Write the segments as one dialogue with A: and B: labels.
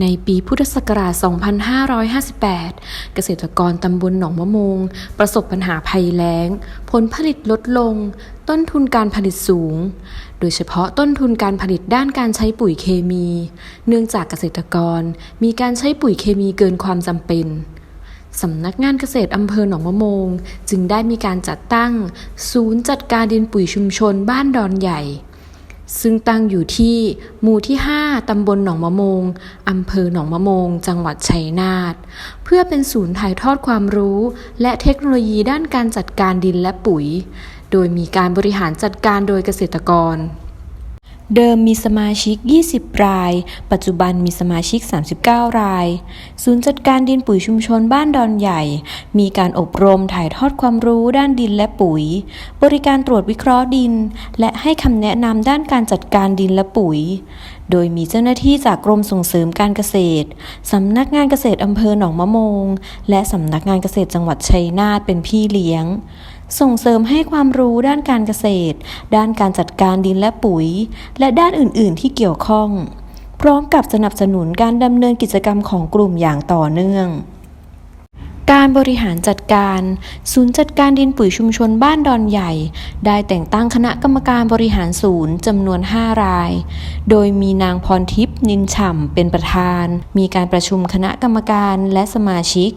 A: ในปีพุทธศักราช 2558 เกษตรกรตำบลหนองมะมง ประสบปัญหาภัยแล้ง ผลผลิตลดลง ต้นทุนการผลิตสูง โดยเฉพาะต้นทุนการผลิตด้านการใช้ปุ๋ยเคมี เนื่องจากเกษตรกรมีการใช้ปุ๋ยเคมีเกินความจำเป็นสำนักงานเกษตรอำเภอหนองมะมง จึงได้มีการจัดตั้ง ศูนย์จัดการดินปุ๋ยชุมชนบ้านดอนใหญ่ ซึ่งตั้งอยู่ที่หมู่ที่ 5 ตำบลหนองมะมง อำเภอหนองมะมง จังหวัดชัยนาท เพื่อเป็นศูนย์ถ่ายทอดความรู้ และเทคโนโลยีด้านการจัดการดินและปุ๋ย โดยมีการบริหารจัดการโดยเกษตรกร เดิมมีสมาชิก 20 ราย ปัจจุบันมีสมาชิก 39 ราย ศูนย์จัดการดินปุ๋ยชุมชนบ้านดอนใหญ่ มีการอบรมถ่ายทอดความรู้ด้านดินและปุ๋ย บริการตรวจวิเคราะห์ดิน และให้คำแนะนำด้านการจัดการดินและปุ๋ย โดยมีเจ้าหน้าที่จากกรมส่งเสริมการเกษตร สำนักงานเกษตรอำเภอหนองมะมง และสำนักงานเกษตรจังหวัดชัยนาทเป็นพี่เลี้ยง ส่งเสริมให้ความรู้ด้านการเกษตร ด้านการจัดการดินและปุ๋ย และด้านอื่น ๆ ที่เกี่ยวข้อง พร้อมกับสนับสนุนการดำเนินกิจกรรมของกลุ่มอย่างต่อเนื่อง การบริหารจัดการ ศูนย์จัดการดินปุ๋ยชุมชนบ้านดอนใหญ่ ได้แต่งตั้งคณะกรรมการบริหารศูนย์จำนวน 5 ราย โดยมีนางพรทิพย์นินฉ่ำเป็นประธาน มีการประชุมคณะกรรมการและสมาชิก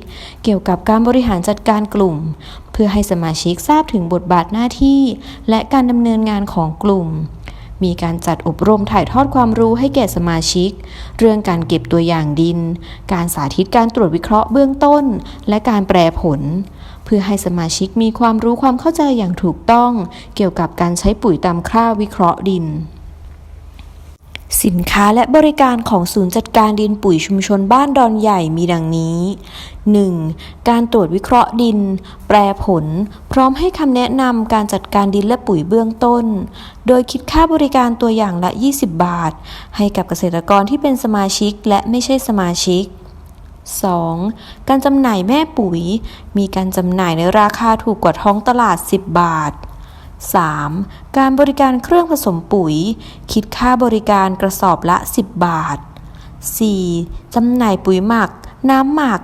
A: เกี่ยวกับการบริหารจัดการกลุ่ม เพื่อให้สมาชิกทราบถึงบทบาทหน้าที่ และการดำเนินงานของกลุ่ม มีการจัดอบรมถ่ายทอดความรู้ให้แก่สมาชิก เรื่องการเก็บตัวอย่างดิน การสาธิตการตรวจวิเคราะห์เบื้องต้น และการแปรผล เพื่อให้สมาชิกมีความรู้ความเข้าใจอย่างถูกต้อง เกี่ยวกับการใช้ปุ๋ยตามคราวิเคราะห์ดิน สินค้าและบริการของศูนย์จัดการดินปุ๋ยชุมชนบ้านดอนใหญ่มีดังนี้ 1. การตรวจวิเคราะห์ดิน แปรผล พร้อมให้คำแนะนำการจัดการดินและปุ๋ยเบื้องต้น โดยคิดค่าบริการตัวอย่างละ 20 บาท ให้กับเกษตรกรที่เป็นสมาชิกและไม่ใช่สมาชิก 2. การจำหน่ายแม่ปุ๋ย มีการจำหน่ายในราคาถูกกว่าท้องตลาด 10 บาท 3. การบริการเครื่องผสมปุ๋ย คิดค่าบริการกระสอบละ 10 บาท 4. จำหน่ายปุ๋ยหมัก น้ำหมัก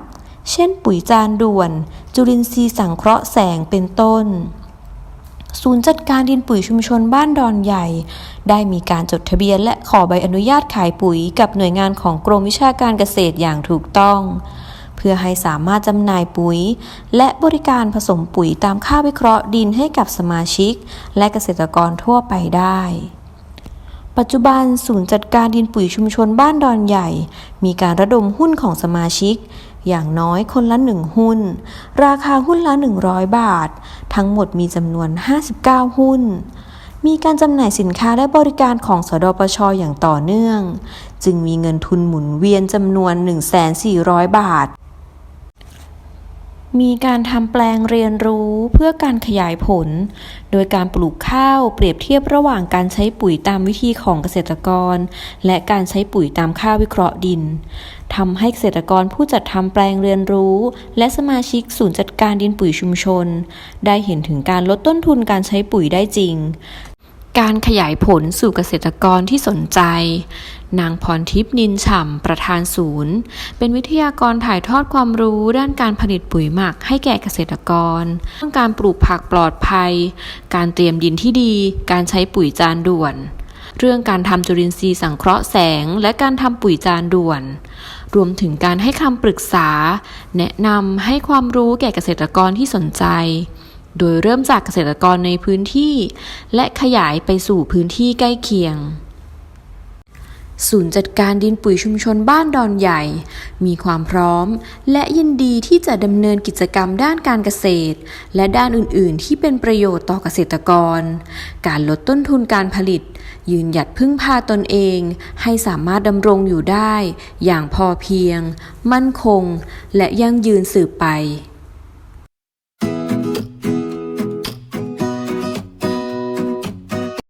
A: เช่นปุ๋ยจานด่วน จุลินทรีย์สังเคราะห์แสงเป็นต้น ศูนย์จัดการดินปุ๋ยชุมชนบ้านดอนใหญ่ ได้มีการจดทะเบียนและขอใบอนุญาตขายปุ๋ยกับหน่วยงานของกรมวิชาการเกษตรอย่างถูกต้อง เพื่อให้สามารถจำหน่ายปุ๋ย และบริการผสมปุ๋ยตามค่าวิเคราะห์ดินให้กับสมาชิก และเกษตรกรทั่วไปได้ ปัจจุบันศูนย์จัดการดินปุ๋ยชุมชนบ้านดอนใหญ่ มีการระดมหุ้นของสมาชิก อย่างน้อยคนละหนึ่งหุ้น ราคาหุ้นละ 100 บาท ทั้งหมดมีจำนวน 59 หุ้นมีการจำหน่ายสินค้าและบริการของสดปชอย่างต่อเนื่อง จึงมีเงินทุนหมุนเวียนจำนวน 1,400 บาท มีการทำแปลงเรียนรู้เพื่อการขยายผล โดยการปลูกข้าวเปรียบเทียบระหว่างการใช้ปุ๋ยตามวิธีของเกษตรกร และการใช้ปุ๋ยตามค่าวิเคราะห์ดินทำให้เกษตรกรผู้จัดทำแปลงเรียนรู้ และสมาชิกศูนย์จัดการดินปุ๋ยชุมชน ได้เห็นถึงการลดต้นทุนการใช้ปุ๋ยได้จริง การขยายผลสู่เกษตรกรที่สนใจ นางพรทิพย์นินฉ่ำประธานศูนย์ เป็นวิทยากรถ่ายทอดความรู้ด้านการผลิตปุ๋ยหมักให้แก่เกษตรกรเรื่องการปลูกผักปลอดภัย การเตรียมดินที่ดี การใช้ปุ๋ยจานด่วน เรื่องการทำจุลินทรีย์สังเคราะห์แสง และการทำปุ๋ยจานด่วน รวมถึงการให้คำปรึกษา แนะนำให้ความรู้แก่เกษตรกรที่สนใจ โดยเริ่มจากเกษตรกรในพื้นที่ และขยายไปสู่พื้นที่ใกล้เคียง ศูนย์จัดการดินปุ๋ยชุมชนบ้านดอนใหญ่ มีความพร้อม และยินดีที่จะดำเนินกิจกรรมด้านการเกษตร และด้านอื่น ๆ ที่เป็นประโยชน์ต่อเกษตรกร การลดต้นทุนการผลิต ยืนหยัดพึ่งพาตนเอง ให้สามารถดำรงอยู่ได้ อย่างพอเพียง มั่นคง และยั่งยืนสืบไป